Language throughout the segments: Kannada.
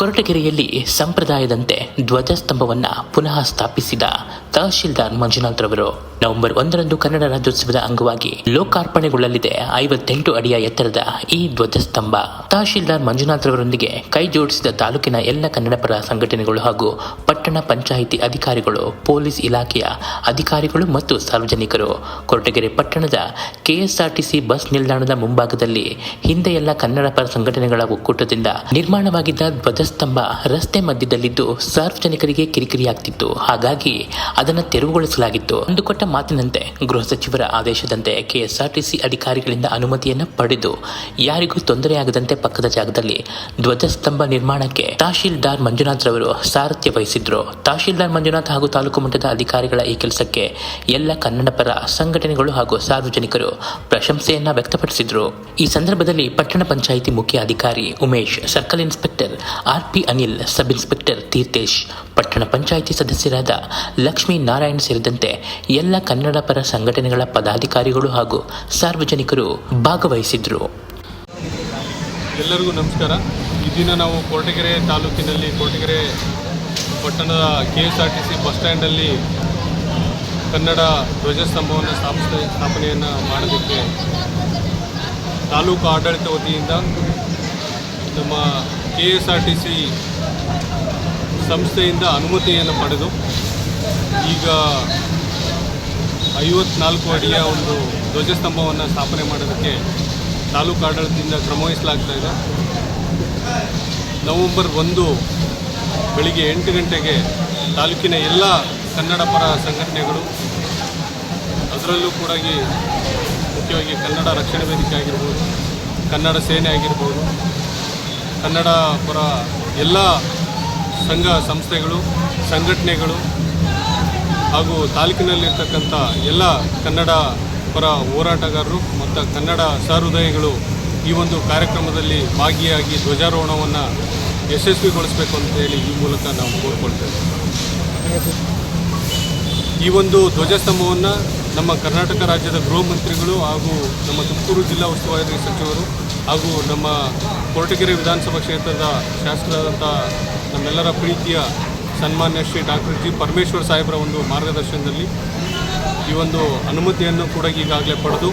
ಕೊರಟಗೆರೆಯಲ್ಲಿ ಸಂಪ್ರದಾಯದಂತೆ ಧ್ವಜಸ್ತಂಭವನ್ನು ಪುನಃ ಸ್ಥಾಪಿಸಿದ ತಹಶೀಲ್ದಾರ್ ಮಂಜುನಾಥ್ ರವರು. ನವೆಂಬರ್ ಒಂದರಂದು ಕನ್ನಡ ರಾಜ್ಯೋತ್ಸವದ ಅಂಗವಾಗಿ ಲೋಕಾರ್ಪಣೆಗೊಳ್ಳಲಿದೆ ಐವತ್ತೆಂಟು ಅಡಿಯ ಎತ್ತರದ ಈ ಧ್ವಜಸ್ತಂಭ. ತಹಶೀಲ್ದಾರ್ ಮಂಜುನಾಥ್ ರವರೊಂದಿಗೆ ಕೈ ಜೋಡಿಸಿದ ತಾಲೂಕಿನ ಎಲ್ಲ ಕನ್ನಡಪರ ಸಂಘಟನೆಗಳು ಹಾಗೂ ಪಟ್ಟಣ ಪಂಚಾಯಿತಿ ಅಧಿಕಾರಿಗಳು, ಪೊಲೀಸ್ ಇಲಾಖೆಯ ಅಧಿಕಾರಿಗಳು ಮತ್ತು ಸಾರ್ವಜನಿಕರು. ಕೊರಟಗೆರೆ ಪಟ್ಟಣದ ಕೆಎಸ್ಆರ್ಟಿಸಿ ಬಸ್ ನಿಲ್ದಾಣದ ಮುಂಭಾಗದಲ್ಲಿ ಹಿಂದೆ ಎಲ್ಲ ಕನ್ನಡ ಪರ ಸಂಘಟನೆಗಳ ಒಕ್ಕೂಟದಿಂದ ನಿರ್ಮಾಣವಾಗಿದ್ದ ಧ್ವಜಸ್ತಂಭ ರಸ್ತೆ ಮಧ್ಯದಲ್ಲಿದ್ದು ಸಾರ್ವಜನಿಕರಿಗೆ ಕಿರಿಕಿರಿಯಾಗ್ತಿತ್ತು. ಹಾಗಾಗಿ ಅದನ್ನು ತೆರವುಗೊಳಿಸಲಾಗಿತ್ತು. ಅಂದುಕೊಟ್ಟ ಮಾತಿನಂತೆ ಗೃಹ ಸಚಿವರ ಆದೇಶದಂತೆ ಕೆಎಸ್ಆರ್ಟಿಸಿ ಅಧಿಕಾರಿಗಳಿಂದ ಅನುಮತಿಯನ್ನು ಪಡೆದು ಯಾರಿಗೂ ತೊಂದರೆಯಾಗದಂತೆ ಪಕ್ಕದ ಜಾಗದಲ್ಲಿ ಧ್ವಜಸ್ತಂಭ ನಿರ್ಮಾಣಕ್ಕೆ ತಹಶೀಲ್ದಾರ್ ಮಂಜುನಾಥ್ ರವರು ಸಾರಥ್ಯ ವಹಿಸಿದ್ರು. ತಹಶೀಲ್ದಾರ್ ಮಂಜುನಾಥ್ ಹಾಗೂ ತಾಲೂಕು ಮಟ್ಟದ ಅಧಿಕಾರಿಗಳ ಈ ಕೆಲಸಕ್ಕೆ ಎಲ್ಲ ಕನ್ನಡಪರ ಸಂಘಟನೆಗಳು ಹಾಗೂ ಸಾರ್ವಜನಿಕರು ಪ್ರಶಂಸೆಯನ್ನ ವ್ಯಕ್ತಪಡಿಸಿದ್ರು. ಈ ಸಂದರ್ಭದಲ್ಲಿ ಪಟ್ಟಣ ಪಂಚಾಯಿತಿ ಮುಖ್ಯ ಅಧಿಕಾರಿ Umesh, circle inspector RP Anil, sub inspector Theerthesh, ಪಟ್ಟಣ ಪಂಚಾಯಿತಿ ಸದಸ್ಯರಾದ ಲಕ್ಷ್ಮೀ ನಾರಾಯಣ್ ಸೇರಿದಂತೆ ಎಲ್ಲ ಕನ್ನಡ ಪರ ಸಂಘಟನೆಗಳ ಪದಾಧಿಕಾರಿಗಳು ಹಾಗೂ ಸಾರ್ವಜನಿಕರು ಭಾಗವಹಿಸಿದ್ರು ಎಲ್ಲರಿಗೂ ನಮಸ್ಕಾರ. ಈ ದಿನ ನಾವು ಕೋಟಗೆರೆ ತಾಲೂಕಿನಲ್ಲಿ ಕೋಟಗೆರೆ ಪಟ್ಟಣದ K S R T C bus ಸ್ಟ್ಯಾಂಡಲ್ಲಿ Kannada ಧ್ವಜಸ್ತಂಭವನ್ನು ಸ್ಥಾಪಿಸ ಸ್ಥಾಪನೆಯನ್ನು ಮಾಡೋದಕ್ಕೆ ತಾಲೂಕು ಆಡಳಿತ ವತಿಯಿಂದ ನಮ್ಮ K S R T C ಸಂಸ್ಥೆಯಿಂದ ಅನುಮತಿಯನ್ನು ಪಡೆದು ಈಗ ಐವತ್ನಾಲ್ಕು ಅಡಿಯ ಒಂದು ಧ್ವಜಸ್ತಂಭವನ್ನು ಸ್ಥಾಪನೆ ಮಾಡೋದಕ್ಕೆ ತಾಲೂಕು ಆಡಳಿತದಿಂದ ಕ್ರಮವಹಿಸಲಾಗ್ತಾ ಇದೆ. ನವೆಂಬರ್ ಒಂದು ಬೆಳಿಗ್ಗೆ ಎಂಟು ಗಂಟೆಗೆ ತಾಲೂಕಿನ ಎಲ್ಲ ಕನ್ನಡ ಪರ ಸಂಘಟನೆಗಳು, ಅದರಲ್ಲೂ ಕೂಡ ಮುಖ್ಯವಾಗಿ ಕನ್ನಡ ರಕ್ಷಣಾ ವೇದಿಕೆ ಆಗಿರ್ಬೋದು, ಕನ್ನಡ ಸೇನೆ ಆಗಿರ್ಬೋದು ಕನ್ನಡ ಪರ ಎಲ್ಲ ಸಂಘ ಸಂಸ್ಥೆಗಳು, ಸಂಘಟನೆಗಳು ಹಾಗೂ ತಾಲೂಕಿನಲ್ಲಿರ್ತಕ್ಕಂಥ ಎಲ್ಲ ಕನ್ನಡ ಪರ ಹೋರಾಟಗಾರರು ಮತ್ತು ಕನ್ನಡ ಸಹೃದಯಗಳು ಈ ಒಂದು ಕಾರ್ಯಕ್ರಮದಲ್ಲಿ ಭಾಗಿಯಾಗಿ ಧ್ವಜಾರೋಹಣವನ್ನು ಯಶಸ್ವಿಗೊಳಿಸಬೇಕು ಅಂತೇಳಿ ಈ ಮೂಲಕ ನಾವು ಕೋರ್ಕೊಳ್ತೇವೆ. ಈ ಒಂದು ಧ್ವಜಸ್ತಂಭವನ್ನು ನಮ್ಮ ಕರ್ನಾಟಕ ರಾಜ್ಯದ ಗೃಹ ಮಂತ್ರಿಗಳು ಹಾಗೂ ನಮ್ಮ ತುಮಕೂರು ಜಿಲ್ಲಾ ಉಸ್ತುವಾರಿ ಸಚಿವರು ಹಾಗೂ ನಮ್ಮ ಕೊರಟಗೆರೆ ವಿಧಾನಸಭಾ ಕ್ಷೇತ್ರದ ಶಾಸಕರಾದಂಥ ನಮ್ಮೆಲ್ಲರ ಪ್ರೀತಿಯ ಸನ್ಮಾನ್ಯ ಶ್ರೀ ಡಾಕ್ಟರ್ ಜಿ ಪರಮೇಶ್ವರ್ ಸಾಹೇಬರ ಒಂದು ಮಾರ್ಗದರ್ಶನದಲ್ಲಿ ಈ ಒಂದು ಅನುಮತಿಯನ್ನು ಕೂಡ ಈಗಾಗಲೇ ಪಡೆದು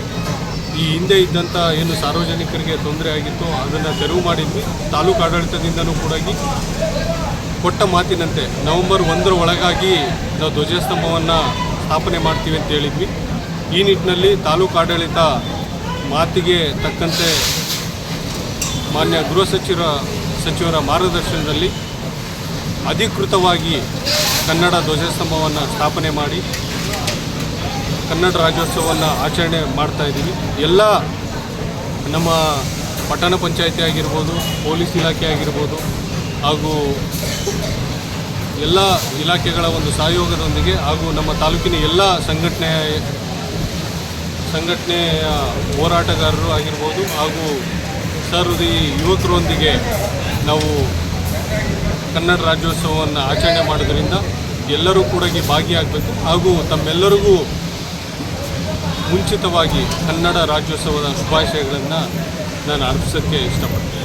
ಈ ಹಿಂದೆ ಇದ್ದಂಥ ಏನು ಸಾರ್ವಜನಿಕರಿಗೆ ತೊಂದರೆ ಆಗಿತ್ತು ಅದನ್ನು ತೆರವು ಮಾಡಿದ್ವಿ. ತಾಲೂಕು ಆಡಳಿತದಿಂದನೂ ಕೂಡ ಕೊಟ್ಟ ಮಾತಿನಂತೆ ನವೆಂಬರ್ ಒಂದರ ಒಳಗಾಗಿ ನಾವು ಧ್ವಜಸ್ತಂಭವನ್ನು ಸ್ಥಾಪನೆ ಮಾಡ್ತೀವಿ ಅಂತ ಹೇಳಿದ್ವಿ. ಈ ನಿಟ್ಟಿನಲ್ಲಿ ತಾಲೂಕು ಆಡಳಿತ ಮಾತಿಗೆ ತಕ್ಕಂತೆ ಮಾನ್ಯ ಗೃಹ ಸಚಿವರ ಸಚಿವರ ಮಾರ್ಗದರ್ಶನದಲ್ಲಿ ಅಧಿಕೃತವಾಗಿ ಕನ್ನಡ ಧ್ವಜಸ್ತಂಭವನ್ನು ಸ್ಥಾಪನೆ ಮಾಡಿ ಕನ್ನಡ ರಾಜ್ಯೋತ್ಸವವನ್ನು ಆಚರಣೆ ಮಾಡ್ತಾ ಇದ್ದೀವಿ. ಎಲ್ಲ ನಮ್ಮ ಪಟ್ಟಣ ಪಂಚಾಯತಿ ಆಗಿರ್ಬೋದು, ಪೊಲೀಸ್ ಇಲಾಖೆ ಆಗಿರ್ಬೋದು ಹಾಗೂ ಎಲ್ಲ ಇಲಾಖೆಗಳ ಒಂದು ಸಹಯೋಗದೊಂದಿಗೆ ಹಾಗೂ ನಮ್ಮ ತಾಲೂಕಿನ ಎಲ್ಲ ಸಂಘಟನೆ ಸಂಘಟನೆಯ ಹೋರಾಟಗಾರರು ಆಗಿರ್ಬೋದು ಹಾಗೂ ಸಹೃದಯಿ ಯುವಕರೊಂದಿಗೆ ನಾವು ಕನ್ನಡ ರಾಜ್ಯೋತ್ಸವವನ್ನು ಆಚರಣೆ ಮಾಡೋದ್ರಿಂದ ಎಲ್ಲರೂ ಕೂಡ ಈ ಭಾಗಿಯಾಗಬೇಕು. ಹಾಗೂ ತಮ್ಮೆಲ್ಲರಿಗೂ ಮುಂಚಿತವಾಗಿ ಕನ್ನಡ ರಾಜ್ಯೋತ್ಸವದ ಶುಭಾಶಯಗಳನ್ನು ನಾನು ಅರ್ಪಿಸೋಕ್ಕೆ ಇಷ್ಟಪಡ್ತೀನಿ.